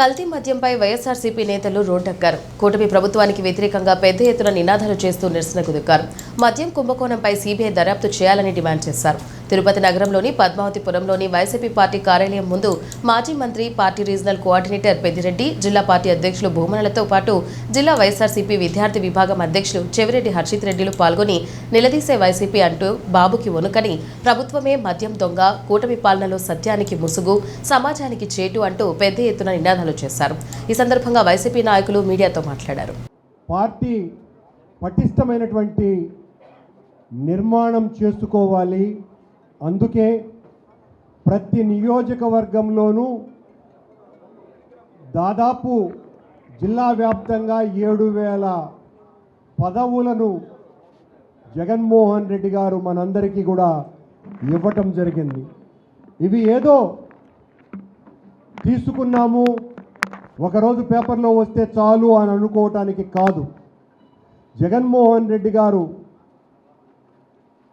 కల్తీ మద్యంపై వైఎస్ఆర్సీపీ నేతలు రోడ్డెక్కారు. కూటమి ప్రభుత్వానికి వ్యతిరేకంగా పెద్ద ఎత్తున నినాదాలు చేస్తూ నిరసనకు దిగారు మద్యం కుంభకోణంపై సీబీఐ దర్యాప్తు చేయాలని డిమాండ్ చేశారు. తిరుపతి నగరంలోని పద్మావతిపురంలోని వైసీపీ పార్టీ కార్యాలయం ముందు మాజీ మంత్రి పార్టీ రీజనల్ కోఆర్డినేటర్ పెద్దిరెడ్డి జిల్లా పార్టీ అధ్యక్షులు భూమనలతో పాటు జిల్లా వైఎస్ఆర్సీపీ విద్యార్థి విభాగం అధ్యక్షులు చెవిరెడ్డి హర్షిత్ రెడ్డిలు పాల్గొని నిలదీసే వైసీపీ అంటూ బాబుకి వణుకని ప్రభుత్వమే మద్యం దొంగ కూటమి పాలనలో సత్యానికి ముసుగు సమాజానికి చేటు అంటూ పెద్ద ఎత్తున నినాదాలు చేశారు. ఈ సందర్భంగా వైసీపీ నాయకులు మీడియాతో మాట్లాడారు. పార్టీ పటిష్టమైనటువంటి నిర్మాణం చేసుకోవాలి. అందుకే ప్రతి నియోజకవర్గంలోనూ దాదాపు జిల్లా వ్యాప్తంగా ఏడు వేల పదవులను జగన్మోహన్ రెడ్డి గారు మనందరికీ కూడా ఇవ్వటం జరిగింది. ఇవి ఏదో తీసుకున్నాము ఒకరోజు పేపర్లో వస్తే చాలు అని అనుకోవటానికి కాదు. జగన్మోహన్ రెడ్డి గారు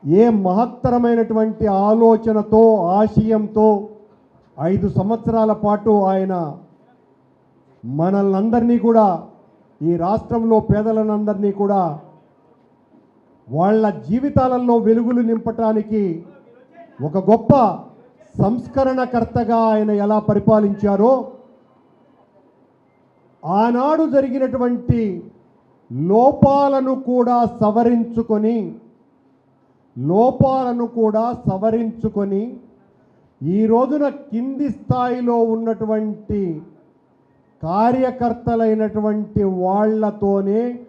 ఏ మహత్తరమైనటువంటి ఆలోచనతో ఆశయంతో ఐదు సంవత్సరాల పాటు ఆయన మనల్నందరినీ కూడా ఈ రాష్ట్రంలో పేదలనందరినీ కూడా వాళ్ళ జీవితాలలో వెలుగులు నింపటానికి ఒక గొప్ప సంస్కరణకర్తగా ఆయన ఎలా పరిపాలించారో ఆనాడు జరిగినటువంటి లోపాలను కూడా సవరించుకొని లోపాలను కూడా సవరించుకొని ఈ రోజున కింది స్థాయిలో ఉన్నటువంటి కార్యకర్తలైనటువంటి వాళ్ళతోనే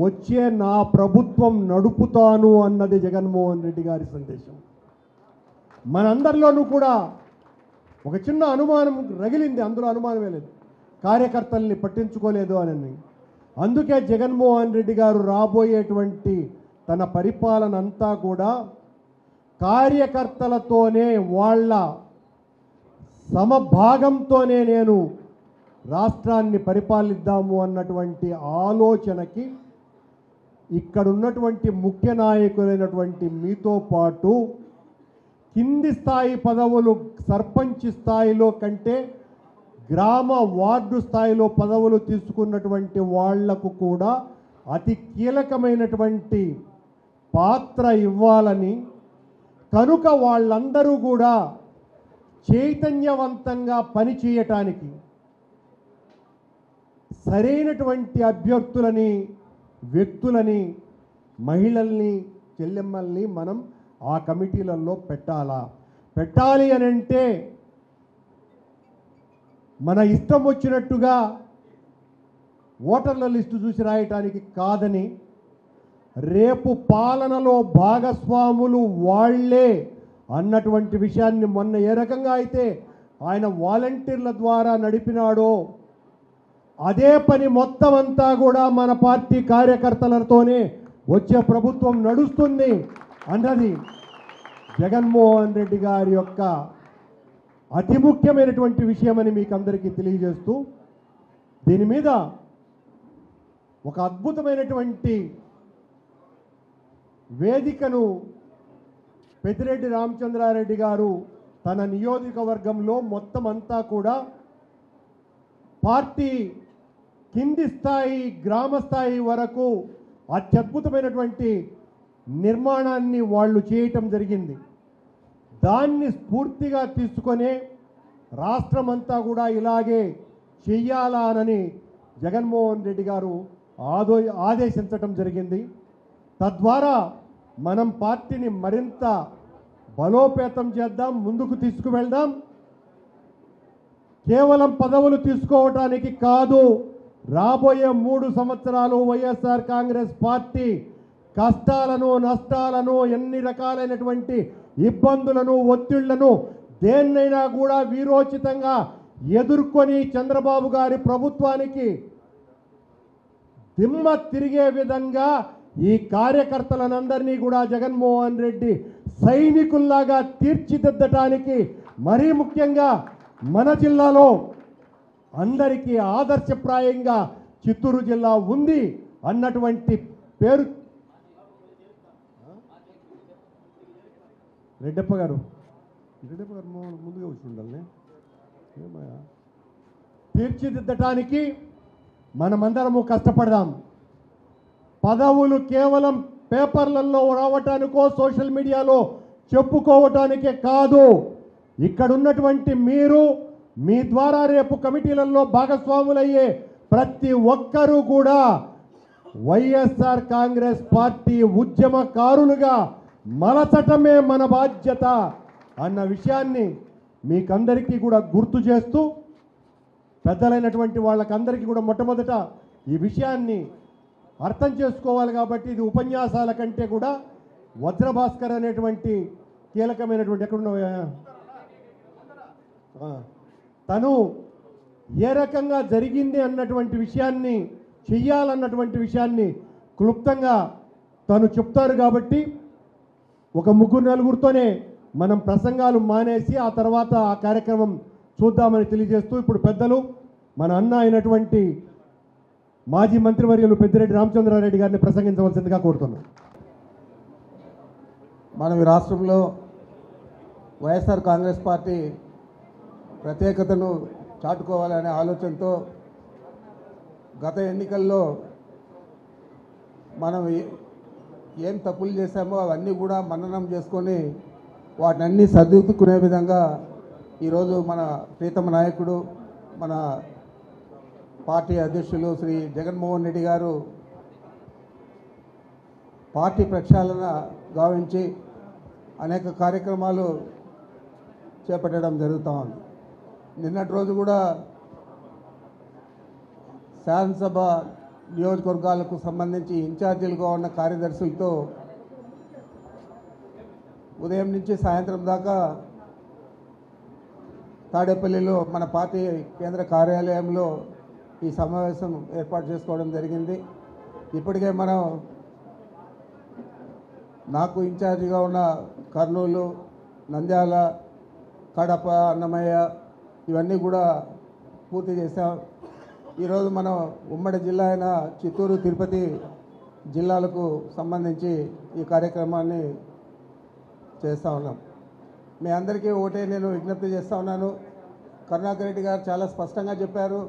వచ్చే నా ప్రభుత్వం నడుపుతాను అన్నది జగన్మోహన్ రెడ్డి గారి సందేశం. మనందరిలోనూ కూడా ఒక చిన్న అనుమానం రగిలింది అందులో అనుమానమే లేదు. కార్యకర్తల్ని పట్టించుకోలేదు అని. అందుకే జగన్మోహన్ రెడ్డి గారు రాబోయేటువంటి తన పరిపాలన అంతా కూడా కార్యకర్తలతోనే వాళ్ళ సమభాగంతోనే నేను రాష్ట్రాన్ని పరిపాలిద్దాము అన్నటువంటి ఆలోచనకి ఇక్కడ ఉన్నటువంటి ముఖ్య నాయకులైనటువంటి మీతో పాటు కింది స్థాయి పదవులు సర్పంచ్ స్థాయిలో కంటే గ్రామ వార్డు స్థాయిలో పదవులు తీసుకున్నటువంటి వాళ్ళకు కూడా అతి కీలకమైనటువంటి పాత్ర ఇవ్వాలని కనుక వాళ్ళందరూ కూడా చైతన్యవంతంగా పనిచేయటానికి సరైనటువంటి అభ్యర్థులని వ్యక్తులని మహిళల్ని చెల్లెమ్మల్ని మనం ఆ కమిటీలలో పెట్టాలా? పెట్టాలి అని అంటే మన ఇష్టం వచ్చినట్టుగా ఓటర్ల లిస్టు చూసి రాయటానికి కాదని రేపు పాలనలో భాగస్వాములు వాళ్ళే అన్నటువంటి విషయాన్ని మొన్న ఏ రకంగా అయితే ఆయన వాలంటీర్ల ద్వారా నడిపినాడో అదే పని మొత్తం అంతా కూడా మన పార్టీ కార్యకర్తలతోనే వచ్చే ప్రభుత్వం నడుస్తుంది అన్నది జగన్మోహన్ రెడ్డి గారి యొక్క అతి ముఖ్యమైనటువంటి విషయమని మీకు అందరికీ తెలియజేస్తూ దీని మీద ఒక అద్భుతమైనటువంటి వేదికను పెద్దిరెడ్డి రామచంద్రారెడ్డి గారు తన నియోజకవర్గంలో మొత్తం అంతా కూడా పార్టీ కింది స్థాయి గ్రామ స్థాయి వరకు అత్యద్భుతమైనటువంటి నిర్మాణాన్ని వాళ్ళు చేయటం జరిగింది. దాన్ని స్ఫూర్తిగా తీసుకొనే రాష్ట్రం అంతా కూడా ఇలాగే చెయ్యాలానని జగన్మోహన్ రెడ్డి గారు ఆదో ఆదేశించటం జరిగింది. తద్వారా మనం పార్టీని మరింత బలోపేతం చేద్దాం ముందుకు తీసుకువెళ్దాం. కేవలం పదవులు తీసుకోవటానికి కాదు రాబోయే మూడు సంవత్సరాలు వైఎస్ఆర్ కాంగ్రెస్ పార్టీ కష్టాలను నష్టాలను ఎన్ని రకాలైనటువంటి ఇబ్బందులను ఒత్తిళ్ళను దేన్నైనా కూడా వీరోచితంగా ఎదుర్కొని చంద్రబాబు గారి ప్రభుత్వానికి దిమ్మ తిరిగే విధంగా ఈ కార్యకర్తలనందరినీ కూడా జగన్మోహన్ రెడ్డి సైనికుల్లాగా తీర్చిదిద్దటానికి మరీ ముఖ్యంగా మన జిల్లాలో అందరికీ ఆదర్శప్రాయంగా చిత్తూరు జిల్లా ఉంది అన్నటువంటి పేరు. రెడ్డప్ప గారు. రెడ్డప్ప గారు ముందుగా వచ్చి ఉండాలి తీర్చిదిద్దటానికి మనమందరము కష్టపడదాం. పదవులు కేవలం పేపర్లలో రావటానికో సోషల్ మీడియాలో చెప్పుకోవటానికే కాదు. ఇక్కడ ఉన్నటువంటి మీరు మీ ద్వారా రేపు కమిటీలలో భాగస్వాములయ్యే ప్రతి ఒక్కరూ కూడా వైఎస్ఆర్ కాంగ్రెస్ పార్టీ ఉద్యమకారులుగా మలచటమే మన బాధ్యత అన్న విషయాన్ని మీకందరికీ కూడా గుర్తు చేస్తూ పెద్దలైనటువంటి వాళ్ళకందరికీ కూడా మొట్టమొదట ఈ విషయాన్ని అర్థం చేసుకోవాలి కాబట్టి ఇది ఉపన్యాసాల కంటే కూడా వజ్రభాస్కర్ అనేటువంటి కీలకమైనటువంటి ఎక్కడున్న తను ఏ రకంగా జరిగింది అన్నటువంటి విషయాన్ని చెయ్యాలన్నటువంటి విషయాన్ని క్లుప్తంగా తను చెప్తారు కాబట్టి ఒక ముగ్గురు నలుగురితోనే మనం ప్రసంగాలు మానేసి ఆ తర్వాత ఆ కార్యక్రమం చూద్దామని తెలియజేస్తూ ఇప్పుడు పెద్దలు మన అన్న అయినటువంటి మాజీ మంత్రివర్యులు పెద్దిరెడ్డి రామచంద్రారెడ్డి గారిని ప్రసంగించవలసిందిగా కోరుతున్నాను మనం ఈ రాష్ట్రంలో వైఎస్ఆర్ కాంగ్రెస్ పార్టీ ప్రత్యేకతను చాటుకోవాలనే ఆలోచనతో గత ఎన్నికల్లో మనం ఏ- ఏం తప్పులు చేశామో అవన్నీ కూడా మననం చేసుకొని వాటిని సర్దిద్దుకునే విధంగా ఈరోజు మన ప్రీతమ నాయకుడు మన పార్టీ అధ్యక్షులు శ్రీ జగన్మోహన్ రెడ్డి గారు పార్టీ ప్రక్షాళన గావించి అనేక కార్యక్రమాలు చేపట్టడం జరుగుతూ ఉంది. నిన్నటి రోజు కూడా శాసనసభ నియోజకవర్గాలకు సంబంధించి ఇన్ఛార్జీలుగా ఉన్న కార్యదర్శులతో ఉదయం నుంచి సాయంత్రం దాకా తాడేపల్లిలో మన పార్టీ కేంద్ర కార్యాలయంలో ఈ సమావేశం ఏర్పాటు చేసుకోవడం జరిగింది. ఇప్పటికే మనం నాకు ఇన్ఛార్జిగా ఉన్న కర్నూలు నంద్యాల కడప అన్నమయ్య ఇవన్నీ కూడా పూర్తి చేశాం. ఈరోజు మనం ఉమ్మడి జిల్లా అయిన చిత్తూరు తిరుపతి జిల్లాలకు సంబంధించి ఈ కార్యక్రమాన్ని చేస్తూ ఉన్నాం. మీ అందరికీ ఒకటే నేను విజ్ఞప్తి చేస్తూ ఉన్నాను. కరుణాకర్ రెడ్డి గారు చాలా స్పష్టంగా చెప్పారు.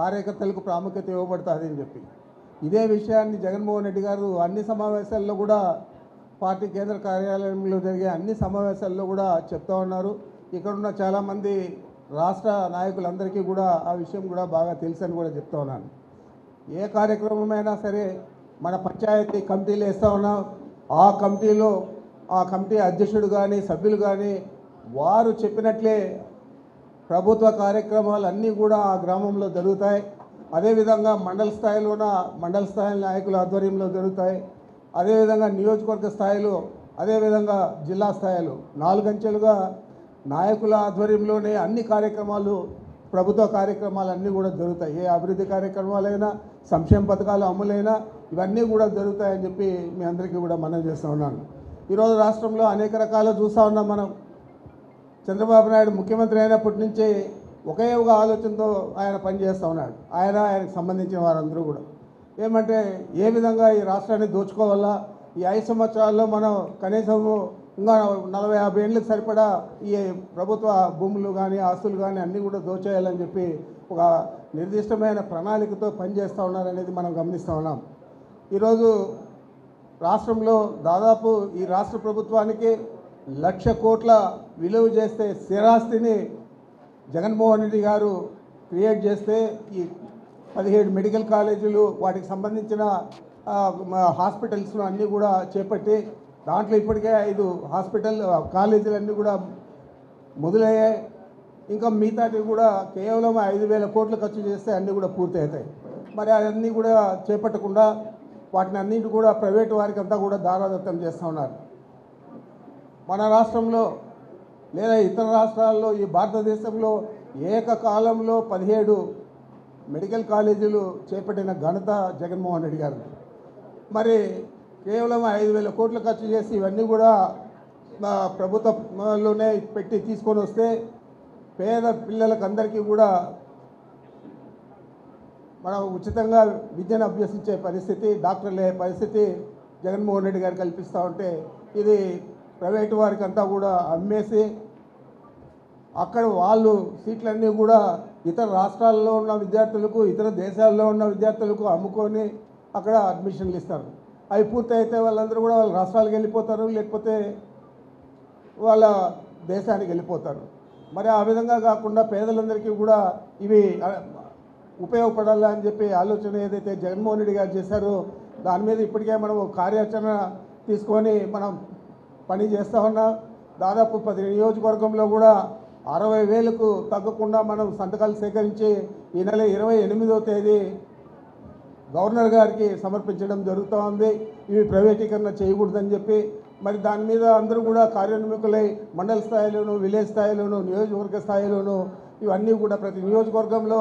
కార్యకర్తలకు ప్రాముఖ్యత ఇవ్వబడుతుంది అని చెప్పి. ఇదే విషయాన్ని జగన్మోహన్ రెడ్డి గారు అన్ని సమావేశాల్లో కూడా పార్టీ కేంద్ర కార్యాలయంలో జరిగే అన్ని సమావేశాల్లో కూడా చెప్తా ఉన్నారు. ఇక్కడున్న చాలామంది రాష్ట్ర నాయకులందరికీ కూడా ఆ విషయం కూడా బాగా తెలుసని కూడా చెప్తా ఉన్నాను. ఏ కార్యక్రమమైనా సరే మన పంచాయతీ కమిటీలు వేస్తూ ఉన్నాం. ఆ కమిటీలో ఆ కమిటీ అధ్యక్షుడు కానీ సభ్యులు కానీ వారు చెప్పినట్లే ప్రభుత్వ కార్యక్రమాలు అన్నీ కూడా ఆ గ్రామంలో జరుగుతాయి. అదేవిధంగా మండల స్థాయిలోన మండల స్థాయి నాయకుల ఆధ్వర్యంలో జరుగుతాయి. అదేవిధంగా నియోజకవర్గ స్థాయిలో అదేవిధంగా జిల్లా స్థాయిలో నాలుగంచెలుగా నాయకుల ఆధ్వర్యంలోనే అన్ని కార్యక్రమాలు ప్రభుత్వ కార్యక్రమాలు అన్నీ కూడా జరుగుతాయి. ఏ అభివృద్ధి కార్యక్రమాలైనా సంక్షేమ పథకాలు అమలైనా ఇవన్నీ కూడా జరుగుతాయని చెప్పి మీ అందరికీ కూడా మనం చేస్తూ ఉన్నాను. ఈరోజు రాష్ట్రంలో అనేక రకాల చూస్తూ ఉన్నాం మనం. చంద్రబాబు నాయుడు ముఖ్యమంత్రి అయినప్పటి నుంచి ఒకే ఒక ఆలోచనతో ఆయన పనిచేస్తూ ఉన్నాడు. ఆయన ఆయనకు సంబంధించిన వారందరూ కూడా. ఏమంటే ఏ విధంగా ఈ రాష్ట్రాన్ని దోచుకోవాలా? ఈ ఐదు సంవత్సరాల్లో మనం కనీసం ఇంకా నలభై యాభై ఏళ్ళకి సరిపడా ఈ ప్రభుత్వ భూములు కానీ ఆస్తులు కానీ అన్నీ కూడా దోచేయాలని చెప్పి ఒక నిర్దిష్టమైన ప్రణాళికతో పనిచేస్తూ ఉన్నారనేది మనం గమనిస్తూ ఉన్నాం. ఈరోజు రాష్ట్రంలో దాదాపు ఈ రాష్ట్ర ప్రభుత్వానికి లక్ష కోట్ల విలువ చేస్తే స్థిరాస్తిని జగన్మోహన్ రెడ్డి గారు క్రియేట్ చేస్తే ఈ పదిహేడు మెడికల్ కాలేజీలు వాటికి సంబంధించిన హాస్పిటల్స్ను అన్నీ కూడా చేపట్టి దాంట్లో ఇప్పటికే ఐదు హాస్పిటల్ కాలేజీలు అన్నీ కూడా మొదలయ్యాయి. ఇంకా మిగతాటివి కూడా కేవలం ఐదు వేల కోట్లు ఖర్చు చేస్తే అన్నీ కూడా పూర్తి అవుతాయి మరి అవన్నీ కూడా చేపట్టకుండా వాటిని అన్నింటి కూడా ప్రైవేటు వారికి అంతా కూడా దారాదత్తం చేస్తూ ఉన్నారు. మన రాష్ట్రంలో లేదా ఇతర రాష్ట్రాల్లో ఈ భారతదేశంలో ఏకకాలంలో పదిహేడు మెడికల్ కాలేజీలు చేపట్టిన ఘనత జగన్మోహన్ రెడ్డి గారు మరి కేవలం ఐదు వేల కోట్లు ఖర్చు చేసి ఇవన్నీ కూడా ప్రభుత్వంలోనే పెట్టి తీసుకొని వస్తే పేద పిల్లలకు అందరికీ కూడా మనం ఉచితంగా విద్యను అభ్యసించే పరిస్థితి డాక్టర్లు పరిస్థితి జగన్మోహన్ రెడ్డి గారు కల్పిస్తూ ఉంటే ఇది ప్రైవేటు వారికి అంతా కూడా అమ్మేసి అక్కడ వాళ్ళు సీట్లన్నీ కూడా ఇతర రాష్ట్రాల్లో ఉన్న విద్యార్థులకు ఇతర దేశాల్లో ఉన్న విద్యార్థులకు అమ్ముకొని అక్కడ అడ్మిషన్లు ఇస్తారు. అవి పూర్తయితే వాళ్ళందరూ కూడా వాళ్ళ రాష్ట్రాలకు వెళ్ళిపోతారు లేకపోతే వాళ్ళ దేశానికి వెళ్ళిపోతారు. మరి ఆ విధంగా కాకుండా పేదలందరికీ కూడా ఇవి ఉపయోగపడాలని ఉపయోగపడాలి అని చెప్పి ఆలోచన ఏదైతే జగన్మోహన్ రెడ్డి గారు చేశారో దాని మీద ఇప్పటికే మనం కార్యాచరణ తీసుకొని మనం పని చేస్తా ఉన్నా దాదాపు పది నియోజకవర్గంలో కూడా అరవై వేలకు తగ్గకుండా మనం సంతకాలు సేకరించి ఈ నెల ఇరవై ఎనిమిదో తేదీ గవర్నర్ గారికి సమర్పించడం జరుగుతూ ఉంది. ఇవి ప్రైవేటీకరణ చేయకూడదని చెప్పి మరి దాని మీద అందరూ కూడా కార్యోన్ముఖులై మండల స్థాయిలోను విలేజ్ స్థాయిలోను నియోజకవర్గ స్థాయిలోను ఇవన్నీ కూడా ప్రతి నియోజకవర్గంలో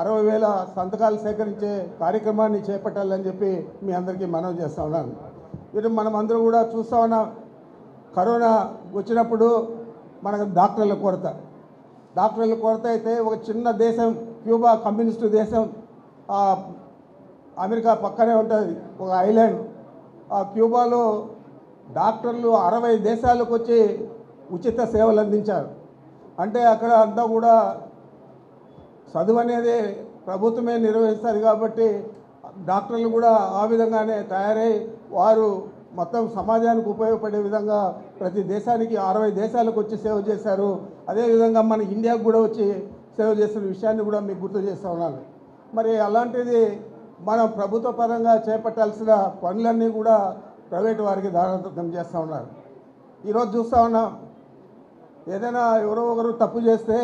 అరవై వేల సంతకాలు సేకరించే కార్యక్రమాన్ని చేపట్టాలని చెప్పి మీ అందరికీ మనవి చేస్తా ఉన్నాను. ఇది మనం అందరూ కూడా చూస్తూ ఉన్నాం. కరోనా వచ్చినప్పుడు మనకు డాక్టర్ల కొరత. డాక్టర్ల కొరత అయితే ఒక చిన్న దేశం క్యూబా కమ్యూనిస్టు దేశం ఆ, అమెరికా పక్కనే ఉంటుంది ఒక ఐలాండ్. ఆ క్యూబాలో డాక్టర్లు అరవై దేశాలకు వచ్చి ఉచిత సేవలు అందించారు. అంటే అక్కడ అంతా కూడా చదువు అనేది ప్రభుత్వమే నిర్వహిస్తుంది కాబట్టి డాక్టర్లు కూడా ఆ విధంగానే తయారై వారు మొత్తం సమాజానికి ఉపయోగపడే విధంగా ప్రతి దేశానికి అరవై దేశాలకు వచ్చి సేవ చేశారు. అదేవిధంగా మన ఇండియాకు కూడా వచ్చి సేవ చేస్తున్న విషయాన్ని కూడా మీకు గుర్తు చేస్తూ ఉన్నాను. మరి అలాంటిది మనం ప్రభుత్వ పరంగా చేపట్టాల్సిన పనులన్నీ కూడా ప్రైవేటు వారికి దారాంతకం చేస్తూ ఉన్నారు. ఈరోజు చూస్తూ ఉన్నాం. ఏదైనా ఎవరో ఒకరు తప్పు చేస్తే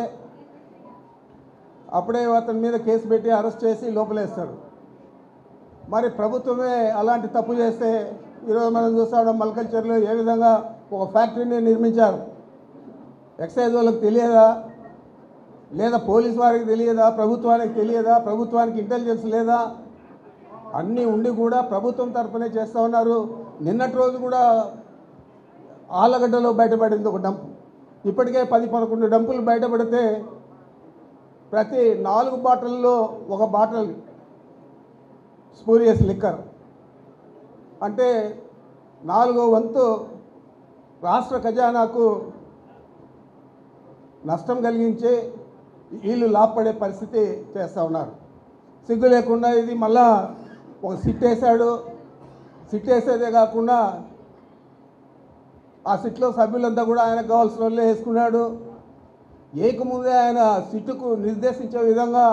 అప్పుడే అతని మీద కేసు పెట్టి అరెస్ట్ చేసి లోపలేస్తారు. మరి ప్రభుత్వమే అలాంటి తప్పు చేస్తే ఈరోజు మనం చూస్తాం మల్కల్చర్లో ఏ విధంగా ఒక ఫ్యాక్టరీని నిర్మించారు. ఎక్సైజ్ వాళ్ళకి తెలియదా? లేదా పోలీస్ వారికి తెలియదా? ప్రభుత్వానికి తెలియదా? ప్రభుత్వానికి ఇంటెలిజెన్స్ లేదా? అన్నీ ఉండి కూడా ప్రభుత్వం తరఫునే చేస్తూ ఉన్నారు. నిన్నటి రోజు కూడా ఆలగడ్డలో బయటపడింది ఒక డంప్. ఇప్పటికే పది పదకొండు డంపులు బయటపడితే ప్రతి నాలుగు బాటిల్లో ఒక బాటిల్ స్పూరియస్ లిక్కర్. అంటే నాలుగో వంతు రాష్ట్ర ఖజానాకు నష్టం కలిగించి వీళ్ళు లాభపడే పరిస్థితి చేస్తూ ఉన్నారు. సిగ్గు లేకుండా ఇది మళ్ళా ఒక సిట్ వేసాడు సిట్ వేసేదే కాకుండా ఆ సిట్లో సభ్యులంతా కూడా ఆయన కావాల్సిన వాళ్ళే వేసుకున్నాడు. ఏకముందే ఆయన సిట్టుకు నిర్దేశించే విధంగా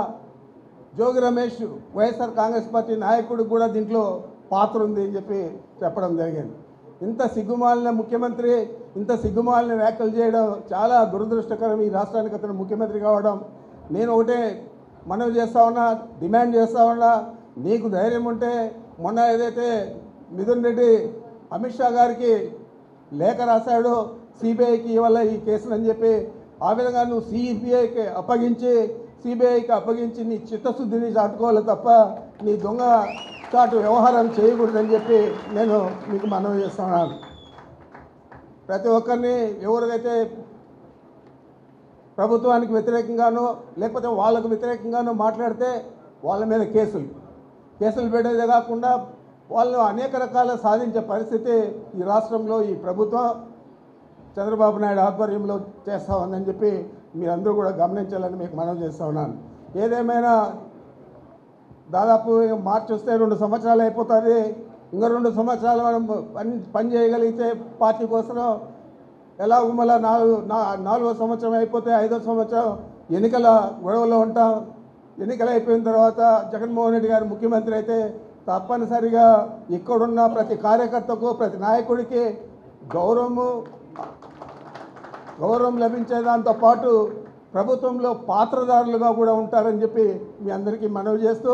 జోగి రమేష్ వైఎస్ఆర్ కాంగ్రెస్ పార్టీ నాయకుడు కూడా దీంట్లో పాత్ర ఉంది అని చెప్పి చెప్పడం జరిగింది. ఇంత సిగ్గుమాలిన ముఖ్యమంత్రి ఇంత సిగ్గుమాలిన వ్యాఖ్యలు చేయడం చాలా దురదృష్టకరం ఈ రాష్ట్రానికి. అతను ముఖ్యమంత్రి కావడం నేను ఒకటే మనవి చేస్తా ఉన్నా డిమాండ్ చేస్తా ఉన్నా. నీకు ధైర్యం ఉంటే మొన్న ఏదైతే మిథున్ రెడ్డి అమిత్ షా గారికి లేఖ రాశాడు సిబిఐకి ఇవాళ ఈ కేసులు అని చెప్పి ఆ విధంగా నువ్వు సిబిఐకి అప్పగించి సిబిఐకి అప్పగించి నీ చిత్తశుద్ధిని చాటుకోవాలి తప్ప మీ దొంగ చాటు వ్యవహారం చేయకూడదని చెప్పి నేను మీకు మనవి చేస్తున్నాను. ప్రతి ఒక్కరిని ఎవరికైతే ప్రభుత్వానికి వ్యతిరేకంగానో లేకపోతే వాళ్ళకు వ్యతిరేకంగానో మాట్లాడితే వాళ్ళ మీద కేసులు. కేసులు పెట్టేదే కాకుండా వాళ్ళు అనేక రకాల సాధించే పరిస్థితి ఈ రాష్ట్రంలో ఈ ప్రభుత్వం చంద్రబాబు నాయుడు ఆధ్వర్యంలో చేస్తా ఉందని చెప్పి మీరందరూ కూడా గమనించాలని మీకు మనం చేస్తా ఉన్నాను. ఏదేమైనా దాదాపు మార్చి వస్తే రెండు సంవత్సరాలు అయిపోతుంది. ఇంకా రెండు సంవత్సరాలు మనం పని పని చేయగలిగితే పార్టీ కోసం ఎలా మళ్ళీ నాలుగు నా నాలుగో సంవత్సరం అయిపోతే ఐదో సంవత్సరం ఎన్నికల గొడవలో ఉంటాం. ఎన్నికలు అయిపోయిన తర్వాత జగన్మోహన్ రెడ్డి గారు ముఖ్యమంత్రి అయితే తప్పనిసరిగా ఇక్కడున్న ప్రతి కార్యకర్తకు ప్రతి నాయకుడికి గౌరవము గౌరవం లభించే దాంతో పాటు ప్రభుత్వంలో పాత్రదారులుగా కూడా ఉంటారని చెప్పి మీ అందరికీ మనవి చేస్తూ